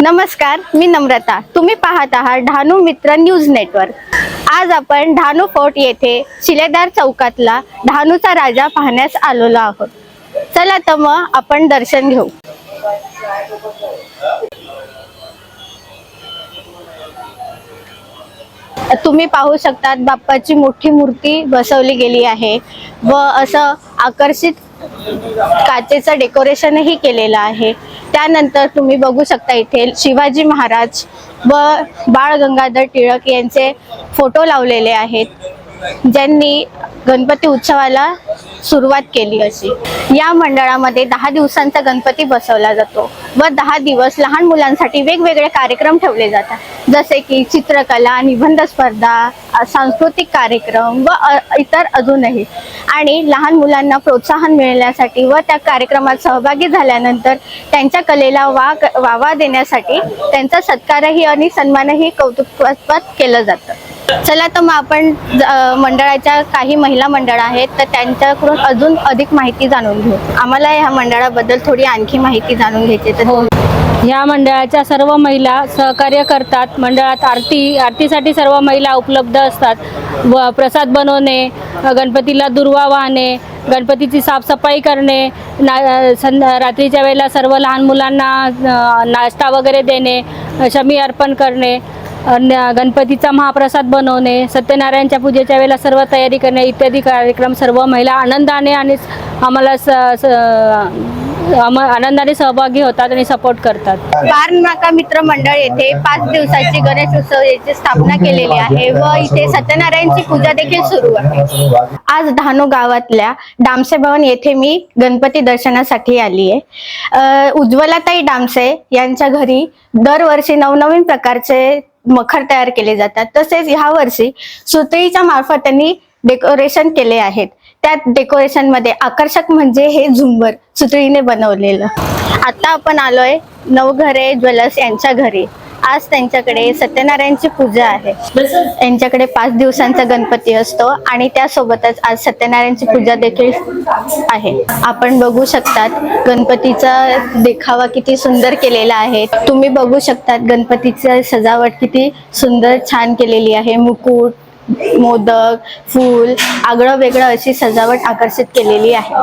नमस्कार मी नम्रता. तुम्ही पाहत आहात डहाणू मित्र न्यूज नेटवर्क. आज आपण डहाणू फोर्ट येथे शिलेदार चौकातला डहाणूचा राजा पाहण्यास आलेलो आहोत. चला तर मग आपण दर्शन घेऊ. तुम्ही पाहू शकतात बाप्पाची मोठी मूर्ती बसवली गेली आहे व असं आकर्षित काचेचं डेकोरेशनही केलेलं आहे. त्यानंतर तुम्ही बघू शकता इथे शिवाजी महाराज व बाळ गंगाधर टिळक यांचे फोटो लावलेले आहेत. ज्यांनी गणपती उत्सवाला सुरुवात केली अशी. या मंडळामध्ये दहा दिवसांचा गणपती बसवला जातो व दहा दिवस लहान मुलांसाठी वेगवेगळे कार्यक्रम ठेवले जातात. जसे की चित्रकला निबंध स्पर्धा सांस्कृतिक कार्यक्रम व इतर अजूनही. आणि लहान मुलांना प्रोत्साहन मिळण्यासाठी व त्या कार्यक्रमात सहभागी झाल्यानंतर त्यांच्या कलेला वा वावा देण्यासाठी त्यांचा सत्कारही आणि सन्मानही कौतुकास्पद केलं जातं. चला तर मग आपण ज- मंडळाच्या काही महिला मंडळ आहेत तर त्यांच्याकडून अजून अधिक माहिती जाणून घेऊ. आम्हाला ह्या मंडळाबद्दल थोडी आणखी माहिती जाणून घ्यायची तर हो. ह्या मंडळाच्या सर्व महिला सहकार्य करतात. मंडळात आरती आरतीसाठी सर्व महिला उपलब्ध असतात. व प्रसाद बनवणे गणपतीला दुर्वा वाहणे गणपतीची साफसफाई करणे ना सं रात्रीच्या वेळेला सर्व लहान मुलांना नाश्ता वगैरे देणे शमी अर्पण करणे गणपतीचा महाप्रसाद बनवणे सत्यनारायणच्या पूजेच्या वेळेला सर्व तयारी करणे इत्यादी कार्यक्रम सर्व महिला आनंदाने आणि आम्हाला स स- आम- आनंदाने सहभागी होतात आणि सपोर्ट करतात. बारनाका मित्र मंडळ येथे पाच दिवसाची गणेश उत्सव याची स्थापना केलेली आहे व इथे सत्यनारायणची पूजा देखील सुरू आहे. आज डहाणू गावातल्या डामसे भवन येथे मी गणपती दर्शनासाठी आली आहे उज्ज्वलाताई डामसे यांच्या घरी दरवर्षी नवनवीन प्रकारचे मखर तयार केले जातात. तसेच ह्या वर्षी सुतळीच्या मार्फत त्यांनी डेकोरेशन केले आहेत. त्या डेकोरेशनमध्ये आकर्षक म्हणजे हे झुंबर सुतळीने बनवलेलं. आता आपण आलोय नवघरे ज्वेलर्स यांच्या घरी. आज त्यांच्याकडे सत्यनारायणची पूजा आहे. यांच्याकडे पाच दिवसांचा गणपती असतो आणि त्यासोबतच आज सत्यनारायणची पूजा देखील आहे. आपण बघू शकतात गणपतीचा देखावा किती सुंदर केलेला आहे. तुम्ही बघू शकतात गणपतीचं सजावट किती सुंदर छान केलेली आहे. मुकुट मोदक फूल आगळं वेगळं अशी सजावट आकर्षित केलेली आहे.